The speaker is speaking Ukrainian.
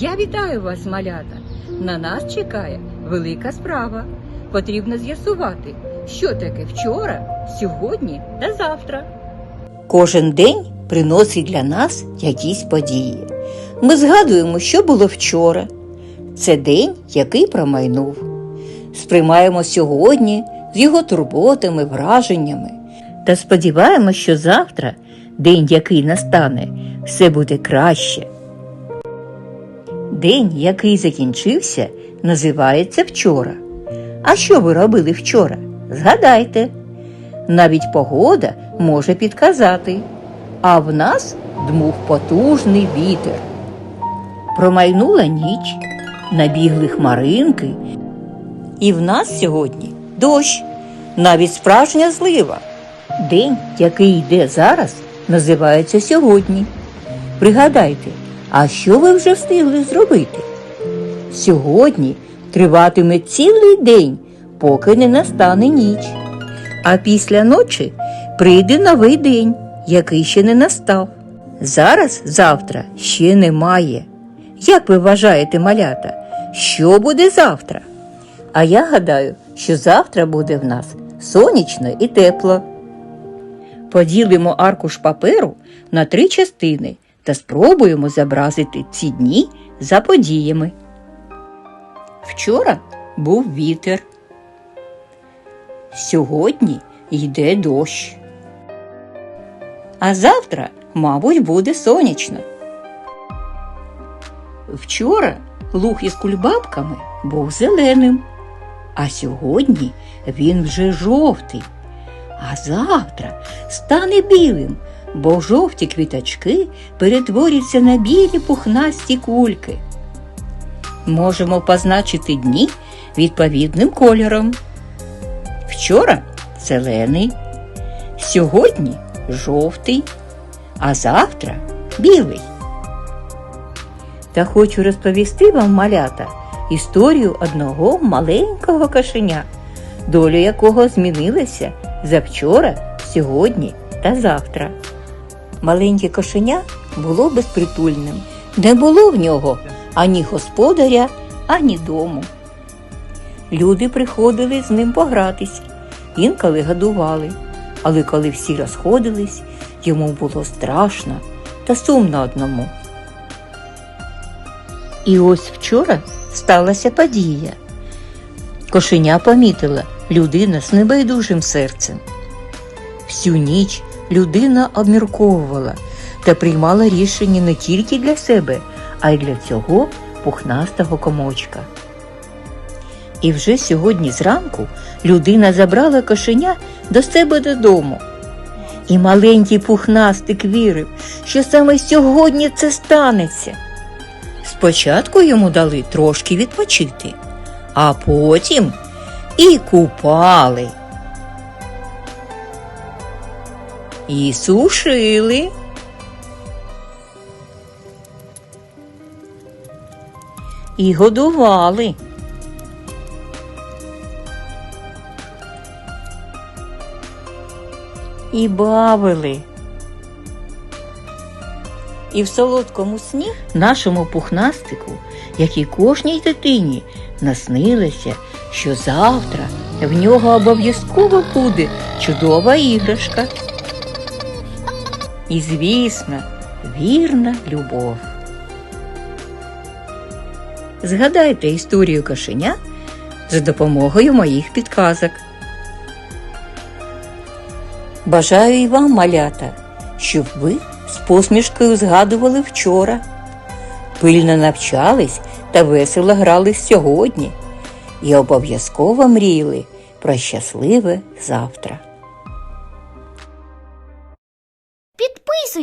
Я вітаю вас, малята. На нас чекає велика справа. Потрібно з'ясувати, що таке вчора, сьогодні та завтра. Кожен день приносить для нас якісь події. Ми згадуємо, що було вчора. Це день, який промайнув. Сприймаємо сьогодні з його турботами, враженнями. Та сподіваємося, що завтра, день, який настане, все буде краще. День, який закінчився, називається вчора. А що ви робили вчора? Згадайте. Навіть погода може підказати, а в нас дмув потужний вітер. Промайнула ніч, набігли хмаринки, і в нас сьогодні дощ, навіть справжня злива. День, який йде зараз, називається сьогодні. Пригадайте, а що ви вже встигли зробити? Сьогодні триватиме цілий день, поки не настане ніч. А після ночі прийде новий день, який ще не настав. Зараз завтра ще немає. Як ви вважаєте, малята, що буде завтра? А я гадаю, що завтра буде в нас сонячно і тепло. Поділимо аркуш паперу на три частини та спробуємо зобразити ці дні за подіями. Вчора був вітер. Сьогодні йде дощ. А завтра, мабуть, буде сонячно. Вчора луг із кульбабками був зеленим, а сьогодні він вже жовтий. А завтра стане білим, бо жовті квіточки перетворюються на білі пухнасті кульки. Можемо позначити дні відповідним кольором. Вчора зелений, сьогодні жовтий, а завтра білий. Та хочу розповісти вам, малята, історію одного маленького кошеня, доля якого змінилася за вчора, сьогодні та завтра. Маленьке кошеня було безпритульним, не було в нього ані господаря, ані дому. Люди приходили з ним погратись, інколи годували, але коли всі розходились, йому було страшно та сумно одному. І ось вчора сталася подія. Кошеня помітила людина з небайдужим серцем. Всю ніч людина обмірковувала та приймала рішення не тільки для себе, а й для цього пухнастого комочка. І вже сьогодні зранку людина забрала кошеня до себе додому. І маленький пухнастик вірив, що саме сьогодні це станеться. Спочатку йому дали трошки відпочити, а потім і купали. І сушили. І годували. І бавили. І в солодкому сні нашому пухнастику, як і кожній дитині, наснилося, що завтра в нього обов'язково буде чудова іграшка. І, звісно, вірна любов. Згадайте історію кошеня за допомогою моїх підказок. Бажаю і вам, малята, щоб ви з посмішкою згадували вчора, пильно навчались та весело грали сьогодні і обов'язково мріяли про щасливе завтра.